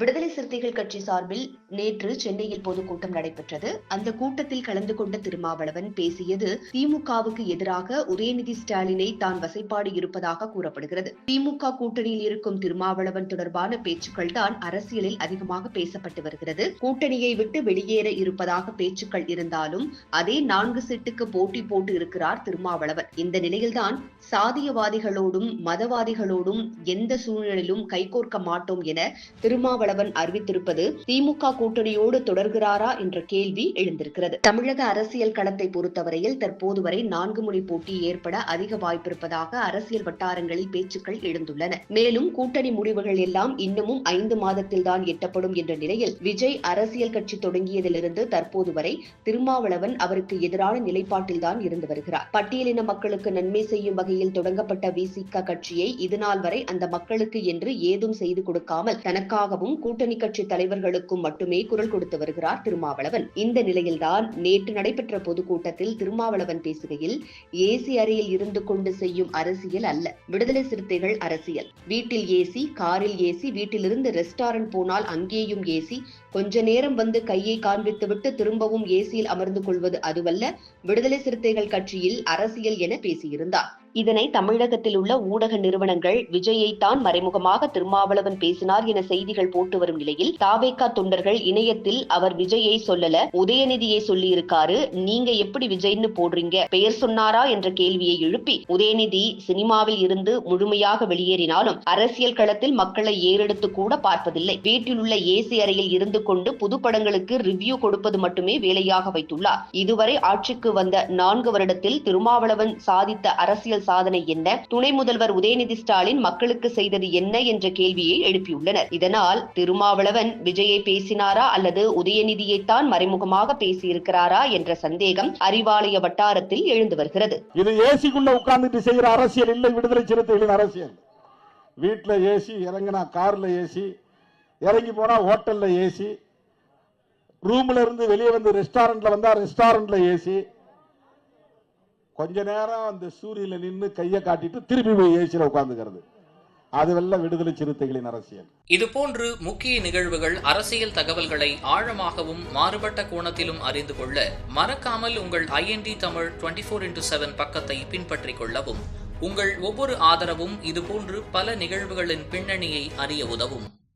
விடுதலை சிறுத்தைகள் கட்சி சார்பில் நேற்று சென்னையில் பொதுக்கூட்டம் நடைபெற்றது. அந்த கூட்டத்தில் கலந்து கொண்ட திருமாவளவன் பேசியது திமுகவுக்கு எதிராக உதயநிதி ஸ்டாலினை தான் வசைப்பாடு இருப்பதாக கூறப்படுகிறது. திமுக கூட்டணியில் இருக்கும் திருமாவளவன் தொடர்பான பேச்சுக்கள் தான் அரசியலில் அதிகமாக பேசப்பட்டு வருகிறது. கூட்டணியை விட்டு வெளியேற இருப்பதாக பேச்சுக்கள் இருந்தாலும் அதே நான்கு செட்டுக்கு போட்டி போட்டு இருக்கிறார் திருமாவளவன். இந்த நிலையில்தான் சாதியவாதிகளோடும் மதவாதிகளோடும் எந்த சூழ்நிலையிலும் கைகோர்க்க மாட்டோம் என திருமாவளவன் அறிவித்திருப்பது திமுக கூட்டணியோடு தொடர்கிறாரா என்ற கேள்வி எழுந்திருக்கிறது. தமிழக அரசியல் களத்தை பொறுத்தவரையில் தற்போது வரை நான்கு முனை போட்டி ஏற்பட அதிக வாய்ப்பிருப்பதாக அரசியல் வட்டாரங்களில் பேச்சுக்கள் எழுந்துள்ளன. மேலும் கூட்டணி முடிவுகள் எல்லாம் இன்னமும் ஐந்து மாதத்தில் தான் எட்டப்படும் என்ற நிலையில் விஜய் அரசியல் கட்சி தொடங்கியதிலிருந்து தற்போது வரை திருமாவளவன் அவருக்கு எதிரான நிலைப்பாட்டில்தான் இருந்து வருகிறார். பட்டியலின மக்களுக்கு நன்மை செய்யும் வகையில் தொடங்கப்பட்ட விசிக கட்சியை இதுநாள் வரை அந்த மக்களுக்கு என்று ஏதும் செய்து கொடுக்காமல் தனக்காகவும் கூட்டணி கட்சி தலைவர்களுக்கும் மட்டுமே குரல் கொடுத்து வருகிறார் திருமாவளவன். இந்த நிலையில்தான் நேற்று நடைபெற்ற பொதுக்கூட்டத்தில் திருமாவளவன் பேசுகையில் ஏசி அறையில் இருந்து கொண்டு செய்யும் அரசியல் அல்ல. விடுதலை சிறுத்தைகள் அரசியல். வீட்டில் ஏசி காரில் ஏசி வீட்டிலிருந்து ரெஸ்டாரண்ட் போனால் அங்கேயும் ஏசி. கொஞ்ச நேரம் வந்து கையை காண்பித்துவிட்டு திரும்பவும் ஏசியில் அமர்ந்து கொள்வது அதுவல்ல விடுதலை சிறுத்தைகள் கட்சியில் அரசியல் என பேசியிருந்தார். இதனை தமிழகத்தில் உள்ள ஊடக நிறுவனங்கள் விஜயைத்தான் மறைமுகமாக திருமாவளவன் பேசினார் என செய்திகள் போட்டு வரும் நிலையில் தாவேகா தொண்டர்கள் இணையத்தில் அவர் விஜயை சொல்லல உதயநிதியை சொல்லியிருக்காரு நீங்க எப்படி விஜய்னு போடுறீங்க பெயர் சொன்னாரா என்ற கேள்வியை எழுப்பி உதயநிதி சினிமாவில் இருந்து முழுமையாக வெளியேறினாலும் அரசியல் களத்தில் மக்களை ஏறெடுத்து கூட பார்ப்பதில்லை. வீட்டில் உள்ள ஏசி அறையில் இருந்து கொண்டு புது படங்களுக்கு ரிவ்யூ கொடுப்பது மட்டுமே வேலையாக வைத்துள்ளார். இதுவரை ஆட்சிக்கு வந்த நான்கு வருடத்தில் திருமாவளவன் சாதித்த அரசியல் சாதனை என்ன? துணை முதல்வர் உதயநிதி ஸ்டாலின் மக்களுக்கு செய்தது என்ன என்ற கேள்வியை எழுப்பியுள்ளனர். இதனால் திருமாவளவன் விஜயை பேசினாரா அல்லது உதயநிதியைத்தான் மறைமுகமாக பேசியிருக்கிறாரா என்ற சந்தேகம் அறிவாலய வட்டாரத்தில் எழுந்து வருகிறது. இது ஏசிக்குள்ள உட்கார்ந்துட்டு செய்யற அரசியல் இல்லை விடுதலை சிறுத்தைகளின் அரசியல். வீட்டில் ஏசி இறங்கினா காரில் ஏசி இறங்கி போனால் ஹோட்டலில் ஏசி ரூம்ல இருந்து வெளியே வந்து ரெஸ்டாரண்ட்ல வந்தா ரெஸ்டாரண்ட்ல ஏசி கொஞ்ச நேரம் அந்த சூரியல நின்று கையை காட்டிட்டு திரும்பி போய் ஏசியில் உட்காந்துக்கிறது அதுவெல்லாம் விடுதலை சிறுத்தைகளின் அரசியல். இதுபோன்று முக்கிய நிகழ்வுகள் அரசியல் தகவல்களை ஆழமாகவும் மாறுபட்ட கோணத்திலும் அறிந்து கொள்ள மறக்காமல் உங்கள் IND Tamil twenty four into seven பக்கத்தை பின்பற்றிக் கொள்ளவும். உங்கள் ஒவ்வொரு ஆதரவும் இதுபோன்று பல நிகழ்வுகளின் பின்னணியை அறிய உதவும்.